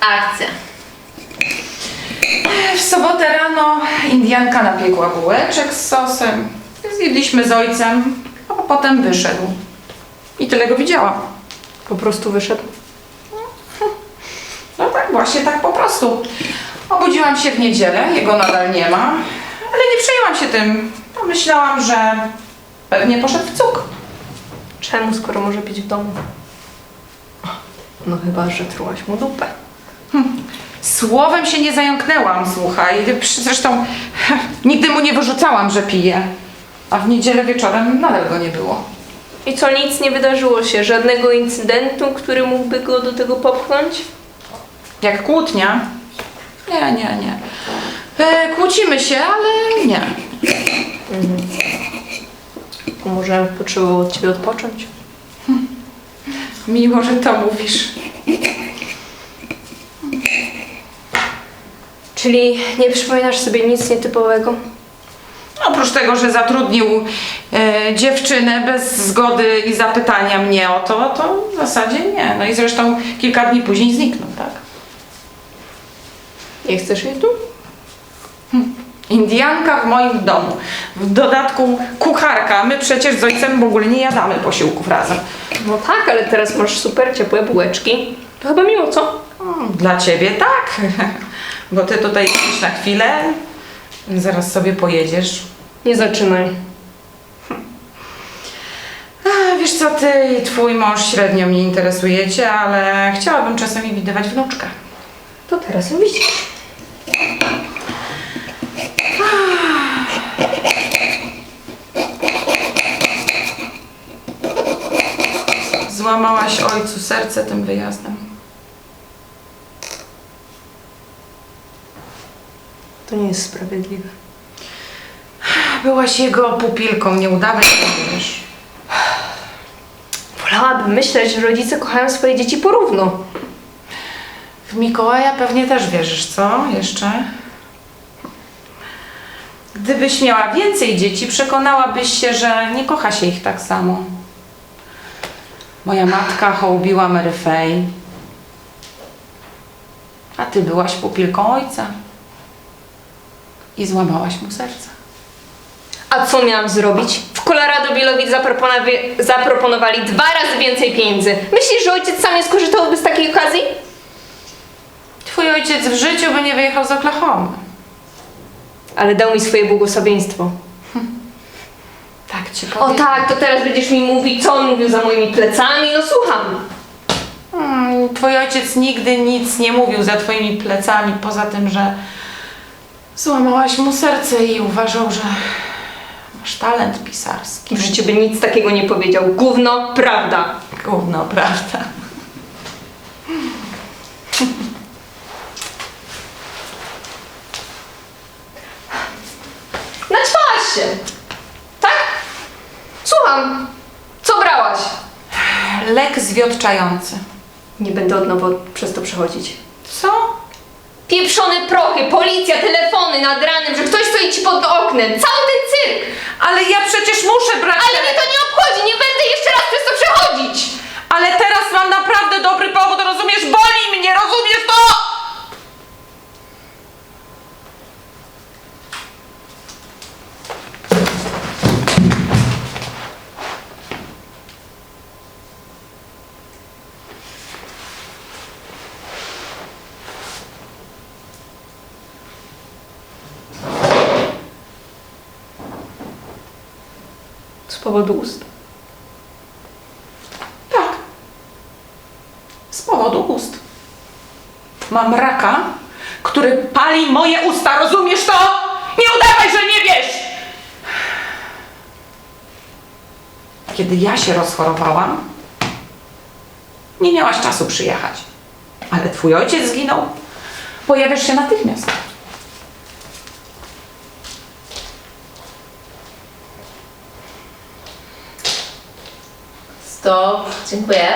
Akcja. W sobotę rano Indianka napiekła bułeczek z sosem. Zjedliśmy z ojcem, a potem wyszedł. I tyle go widziałam. Po prostu wyszedł. No tak, właśnie tak po prostu. Obudziłam się w niedzielę, jego nadal nie ma, ale nie przejęłam się tym. Pomyślałam, że pewnie poszedł w cuk. Czemu, skoro może być w domu? No chyba, że trułaś mu dupę. Słowem się nie zająknęłam, słuchaj. Zresztą nigdy mu nie wyrzucałam, że pije. A w niedzielę wieczorem nadal go nie było. I co, nic nie wydarzyło się? Żadnego incydentu, który mógłby go do tego popchnąć? Jak kłótnia? Nie, nie, nie. E, kłócimy się, ale nie. Może potrzebował od ciebie odpocząć? Miło, że to mówisz. Czyli nie przypominasz sobie nic nietypowego? Oprócz tego, że zatrudnił e, dziewczynę bez zgody i zapytania mnie o to, to w zasadzie nie. No i zresztą kilka dni później zniknął, tak? Nie chcesz jej tu? Indianka w moim domu. W dodatku kucharka. My przecież z ojcem w ogóle nie jadamy posiłków razem. No tak, ale teraz masz super ciepłe bułeczki. To chyba miło, co? Dla ciebie tak. Bo ty tutaj jesteś na chwilę, zaraz sobie pojedziesz. Nie zaczynaj. A, wiesz co, ty i twój mąż średnio mnie interesujecie, ale chciałabym czasami widywać wnuczkę. To teraz ją widzisz. Złamałaś ojcu serce tym wyjazdem. To nie jest sprawiedliwe. Byłaś jego pupilką, nie udawaj się, wiesz. Wolałabym myśleć, że rodzice kochają swoje dzieci porówno. W Mikołaja pewnie też wierzysz, co? Jeszcze? Gdybyś miała więcej dzieci, przekonałabyś się, że nie kocha się ich tak samo. Moja matka hołbiła Mary Fay. A ty byłaś pupilką ojca. I złamałaś mu serce. A co miałam zrobić? W Colorado Billowi zaproponowi- zaproponowali dwa razy więcej pieniędzy. Myślisz, że ojciec sam nie skorzystałby z takiej okazji? Twój ojciec w życiu by nie wyjechał z Oklahomy. Ale dał mi swoje błogosławieństwo. Tak ci O powiem. tak, to teraz będziesz mi mówić, co on mówił za moimi plecami? No słucham. Hmm, twój ojciec nigdy nic nie mówił za twoimi plecami, poza tym, że złamałaś mu serce i uważał, że masz talent pisarski. W życiu by nic takiego nie powiedział. Gówno, prawda. Gówno, prawda? Naćpałaś się. Tak? Słucham. Co brałaś? Lek zwiotczający. Nie będę od nowa przez to przechodzić. Pieprzone prochy, policja, telefony nad ranem, że ktoś stoi ci pod oknem. Cały ten cyrk. Ale ja przecież muszę brać... Ale mnie to nie obchodzi, nie będę jeszcze raz przez to przechodzić. Ale teraz mam naprawdę dobry powód, rozumiesz? Boli mnie, rozumiesz to? Z powodu ust. Tak. Z powodu ust. Mam raka, który pali moje usta, rozumiesz to? Nie udawaj, że nie wiesz! Kiedy ja się rozchorowałam, nie miałaś czasu przyjechać. Ale twój ojciec zginął. Pojawiasz się natychmiast. Stop. Dziękuję.